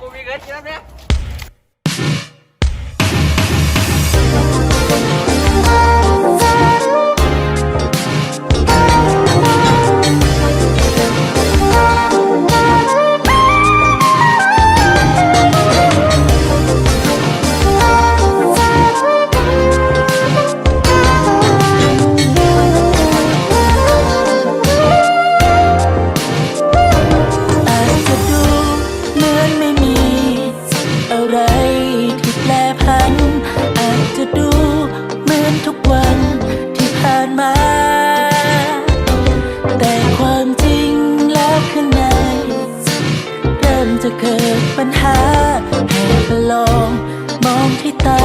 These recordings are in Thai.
กูมีเงิ ไรที่แปรพัน อาจจะดูเหมือนทุกวันที่ผ่านมา แต่ความจริงแล้วข้างใน เริ่มจะเกิดปัญหาให้ลอง มองที่ตา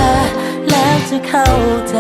แล้วจะเข้าใจ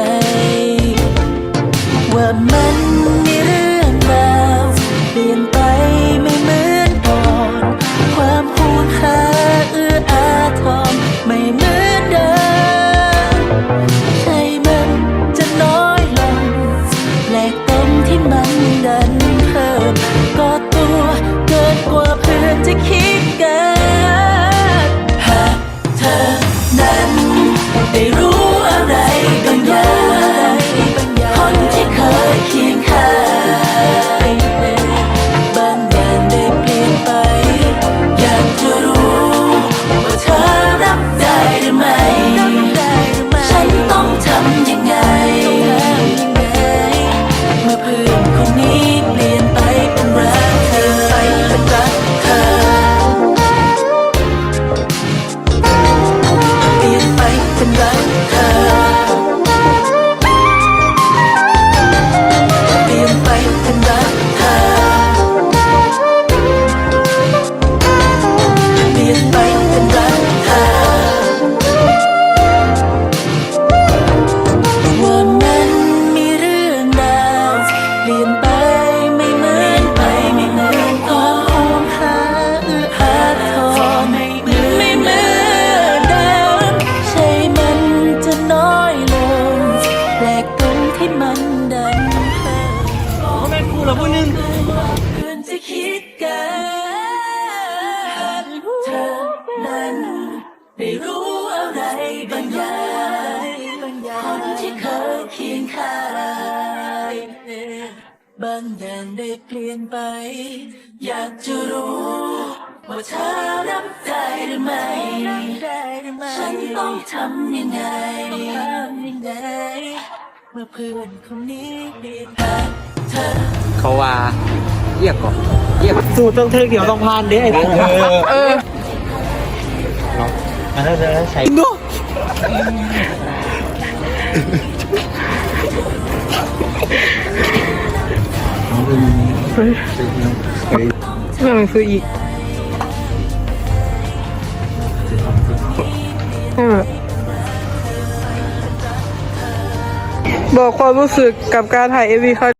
เหรอพวกนึงเพื่อนจะคิดกันเธอนั้นได้รู้อะไรบางอย่างคนที่เคยเคียงข้างบางอย่างได้เปลี่ยนไป อยากจะรู้ว่าเธอรับได้หรือไม่ ฉันต้องทำยังไง เมื่อเพื่อนคนนี้เปลี่ย เขาว่าเรียกก่อนเรียกสูตรต้องเธอเกี่ยวต้องพานเด้ไอ้เออเอออันนั้นจะใช้เรื่องหนังสืออีกเออบอกความรู้สึกกับการถ่ายเอวีครั้ง